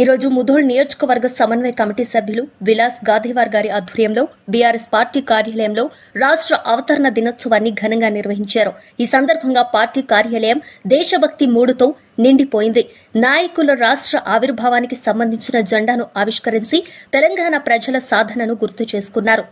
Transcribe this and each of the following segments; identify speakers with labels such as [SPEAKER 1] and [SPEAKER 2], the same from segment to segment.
[SPEAKER 1] ఈరోజు ముధోల్ నియోజకవర్గ సమన్వయ కమిటీ సభ్యులు విలాస్ గాదేవార్ గారి ఆధ్వర్యంలో బీఆర్ఎస్ పార్టీ కార్యాలయంలో రాష్ట్ర అవతరణ దినోత్సవాన్ని ఘనంగా నిర్వహించారు. ఈ సందర్భంగా పార్టీ కార్యాలయం దేశభక్తి మూడుతో నిండిపోయింది. నాయకుల రాష్ట్ర ఆవిర్భావానికి సంబంధించిన జెండాను ఆవిష్కరించి తెలంగాణ ప్రజల సాధనను గుర్తు చేసుకున్నారు.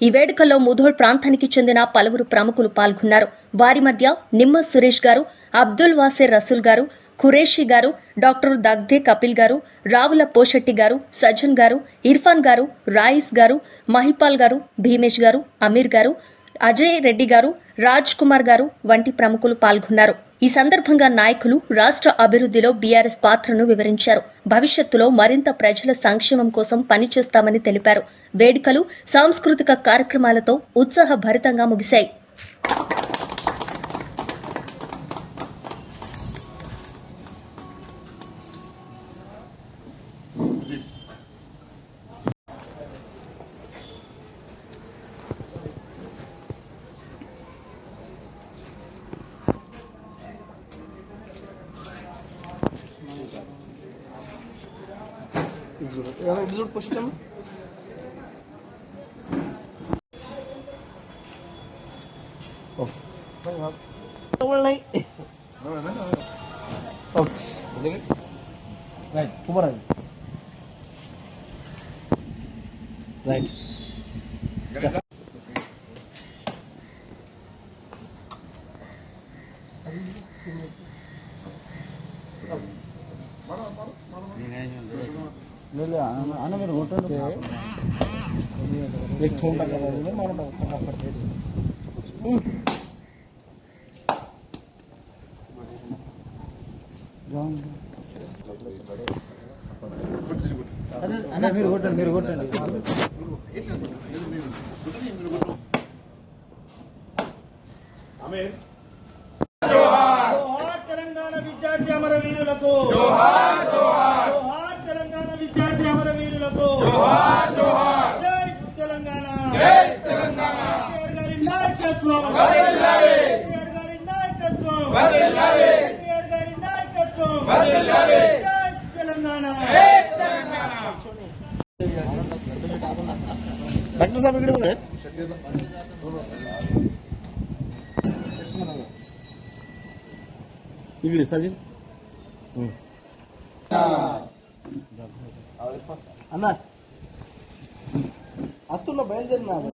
[SPEAKER 1] ఈ వేడుకల్లో ముధోల్ ప్రాంతానికి చెందిన పలువురు ప్రముఖులు పాల్గొన్నారు. వారి మధ్య నిమ్మ సురేష్ గారు అబ్దుల్ వాసే రసూల్ గారు ఖురేషి గారు డాక్టర్ దగ్దే కపిల్ గారు రావుల పోషెట్టి గారు సజ్జన్ గారు ఇర్ఫాన్ గారు రాయిస్ గారు మహిపాల్ గారు భీమేష్ గారు అమీర్ గారు అజయ్ రెడ్డి గారు రాజ్ కుమార్ గారు వంటి ప్రముఖులు పాల్గొన్నారు. ఈ సందర్భంగా నాయకులు రాష్ట్ర అభివృద్ధిలో బీఆర్ఎస్ పాత్రను వివరించారు. భవిష్యత్తులో మరింత ప్రజల సంక్షేమం కోసం పనిచేస్తామని తెలిపారు. వేడుకలు సాంస్కృతిక కార్యక్రమాలతో ఉత్సాహభరితంగా ముగిశాయి.
[SPEAKER 2] এক্সোড এরকম এক্সোড পোষটা না রাইট উপর আছে রাইট Thank you. అన్న మీరు కొట్టండి. ఎక్కువ
[SPEAKER 3] మీరు తెలంగాణ విద్యార్థి అమరవీరులకు. జోహార్!
[SPEAKER 2] డాక్టర్ సాబ్ ఇక్కడ ఉన్నారు ఇక్కడ సజిన్ అన్న అస్తుల్లో బయలుదేరినారు.